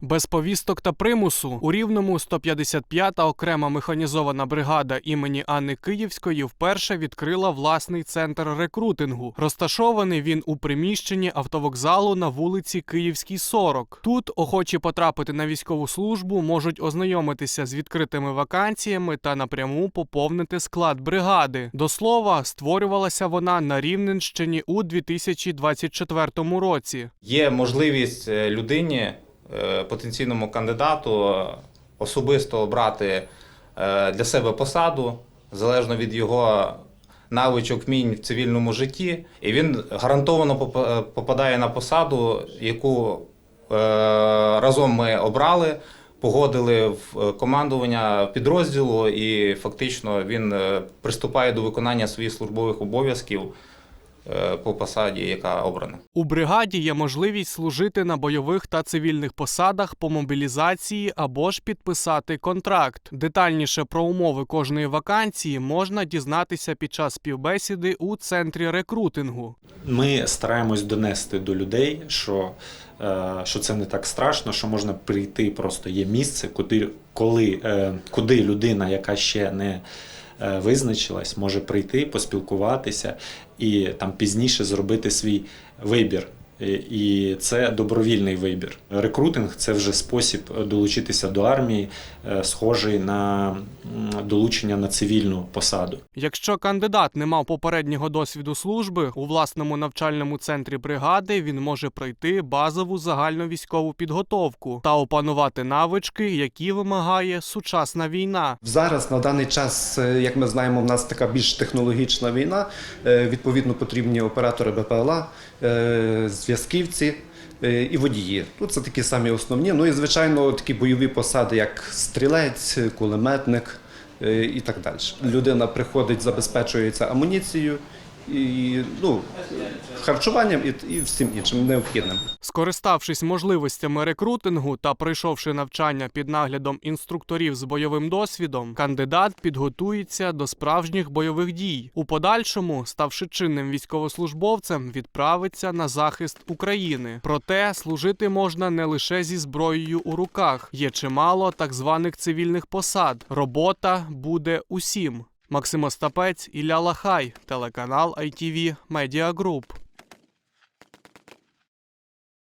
Без повісток та примусу у рівному 155-та окрема механізована бригада імені Анни Київської вперше відкрила власний центр рекрутингу. Розташований він у приміщенні автовокзалу на вулиці Київській 40. Тут охочі потрапити на військову службу можуть ознайомитися з відкритими вакансіями та напряму поповнити склад бригади. До слова, створювалася вона на Рівненщині у 2024 році. Є можливість е, людині, потенційному кандидату, е, особисто обрати е, для себе посаду залежно від його навичок вмінь в цивільному житті, і він гарантовано е, попадає на посаду, яку е, разом ми обрали. Погодили в е, командування підрозділу, і фактично він е, приступає до виконання своїх службових обов'язків е, по посаді, яка обрана. У бригаді є можливість служити на бойових та цивільних посадах по мобілізації або ж підписати контракт. Детальніше про умови кожної вакансії можна дізнатися під час співбесіди у центрі рекрутингу. Ми стараємось донести до людей, що, е, що це не так страшно, що можна прийти, просто є місце, куди, коли, е, куди людина, яка ще не е, визначилась, може прийти, поспілкуватися і там пізніше зробити свій вибір. І- І це добровільний вибір. Рекрутинг це вже спосіб долучитися до армії, е, схожий на долучення на цивільну посаду. Якщо кандидат не мав попереднього досвіду служби у власному навчальному центрі бригади, він може пройти базову загальновійськову підготовку та опанувати навички, які вимагає сучасна війна. Зараз на даний час, е, як ми знаємо, в нас така більш технологічна війна. Е, Відповідно, потрібні оператори БПЛА, е, зв'язківці е, і водії. Ну, це такі самі основні. Ну і звичайно, такі бойові посади, як стрілець, кулеметник е, і так далі. Людина приходить, забезпечується амуніцією і ну, харчуванням і, і всім іншим необхідним. Скориставшись можливостями рекрутингу та пройшовши навчання під наглядом інструкторів з бойовим досвідом, кандидат підготується до справжніх бойових дій. У подальшому, ставши чинним військовослужбовцем, відправиться на захист України. Проте служити можна не лише зі зброєю у руках. Є чимало так званих цивільних посад. Робота буде усім. Максим Остапець, Ілля Лахай, телеканал ITV Media Group.